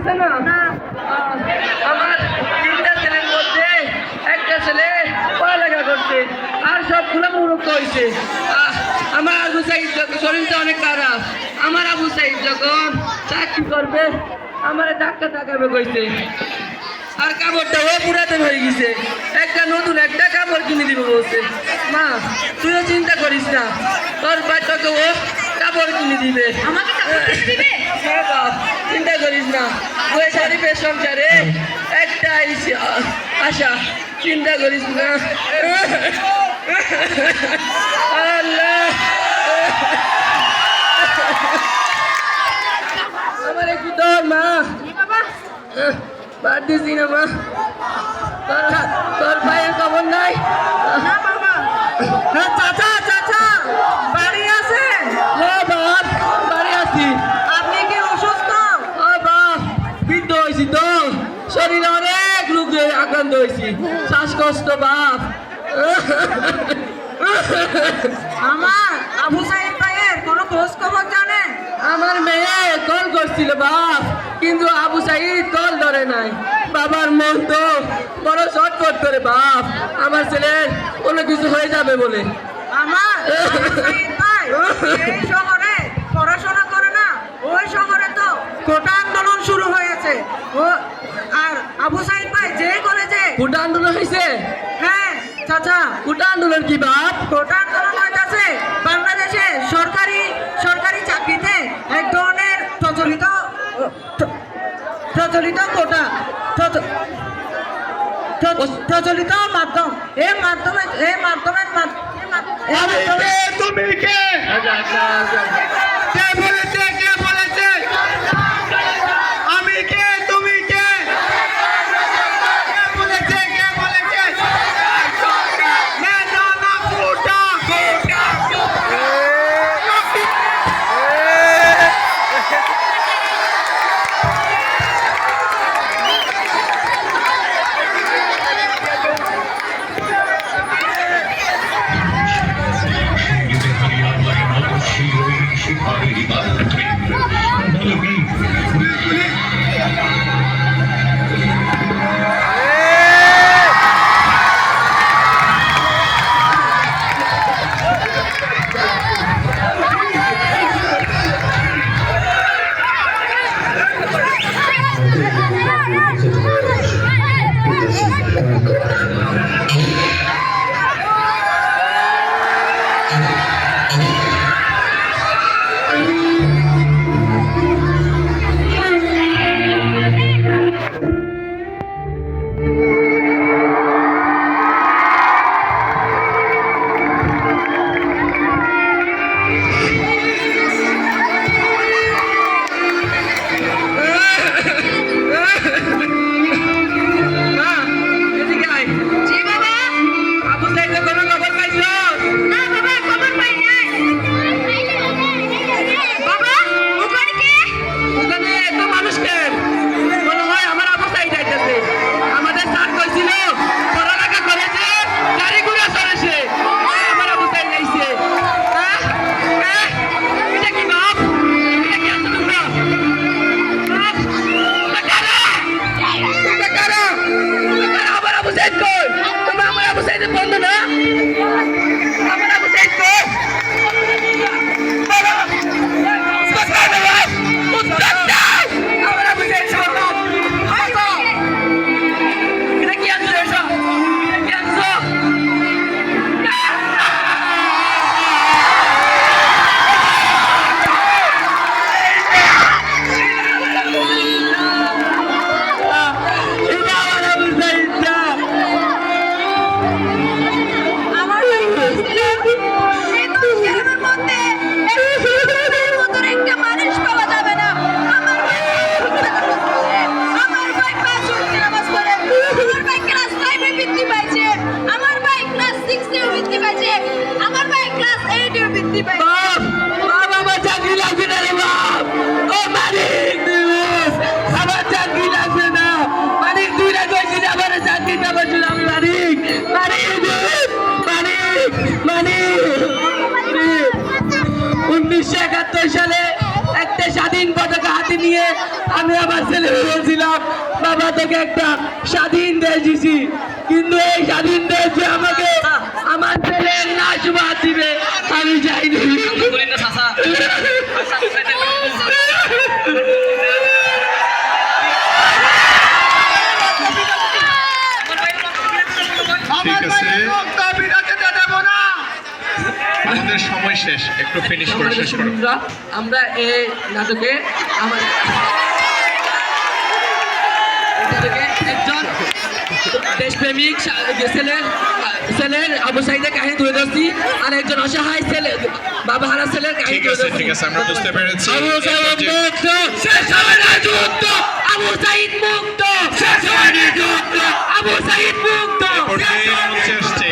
ধরতেছে না? আমার তিনটা ছেলের মধ্যে একটা ছেলে পড়ালেখা করছে আর সবগুলো মূর্খ হয়েছে। আমার আবু সাইদ যখন শরীরটা অনেক খারাপ। আমার আবু সাইদ যখন চাকরি করবে আমার ডাক্তার দেখাবে কইছে আর কাপড়টা ও পুরাতন হয়ে গেছে। একটা নতুন একটা কাপড় কিনে দিবে বলছে। মা তুইও চিন্তা করিস না। তোর বাচ্চাকে ও কাপড় কিনে দিবে। আমাকে কাপড় কিনে দিবে? হ্যাঁ বাপ, চিন্তা করিস না। ওই শরীফের সংসারে একটা আশা। চিন্তা করিস না। আল্লাহ। আমার একটু তোর মা। বাদ দিছি না মা তোর তোর ভাইয়ের খবর নাই না বাবা হ্যাঁ চাচা চাচা বাড়ি আছেন হ্যাঁ বাপ বাড়ি আছি আপনি কি অসুস্থ ও বাপ বৃদ্ধ শরীরে অনেক রোগে আক্রান্ত হয়েছি। শ্বাসকষ্ট বাপ। আমার আবু সাইদ ভাইয়ের কোনো খোঁজ খবর জানেন আমার মেয়ে কল করছিল বাপ। কিন্তু আবু সাইদ কল ধরে নাই। বাবার মন তো বড় শর্টকট করে বাপ। আমার ছেলের কোনো কিছু হয়ে যাবে বলে। আমার শহরে পড়াশোনা করে না ওই শহরে তো কোটা আন্দোলন শুরু হয়েছে ও আর আবু সাইদ ভাই যে কলেজে কোটা আন্দোলন হয়েছে হ্যাঁ চাচা। কোটা আন্দোলন কি বাপ? কোটা আন্দোলন হইতেছে? বাংলাদেশে সরকারি সরকারি চাকরিতে এক ধরনের প্রচলিত প্রচলিত কোটা প্রচলিত মাধ্যম। এই মাধ্যমে এই মাধ্যমে মা- এই মা- এই আমি মাধ্যমে তুমি কে? উনিশশো একাত্তর সালে একটা স্বাধীন পতাকা হাতে নিয়ে আমি আমার ছেলেকে বলছিলাম, বাবা, তোকে একটা স্বাধীন দেশ দিছি। কিন্তু এই স্বাধীন দেশ যে আমাকে আমার ছেলের নাচ বাদ দিবে, আমি যাইনি শেষ একটু ফিনিশ করে শেষ করো। আমরা এই নাটকে আমার একজন দেশপ্রেমিক ছেলের ছেলের আবু সাইদের কাহিনী তুলে ধরছি আর একজন অসহায় ছেলে বাবা হারা ছেলের কাহিনী ঠিক আছে ঠিক আছে আমরা বুঝতে পেরেছি আবু সাইদ মুক্ত শেষ হবে না যুদ্ধ আবু সাইদ মুক্ত শেষ হবে না যুদ্ধ আবু সাইদ মুক্ত। পর্যায়ে হচ্ছে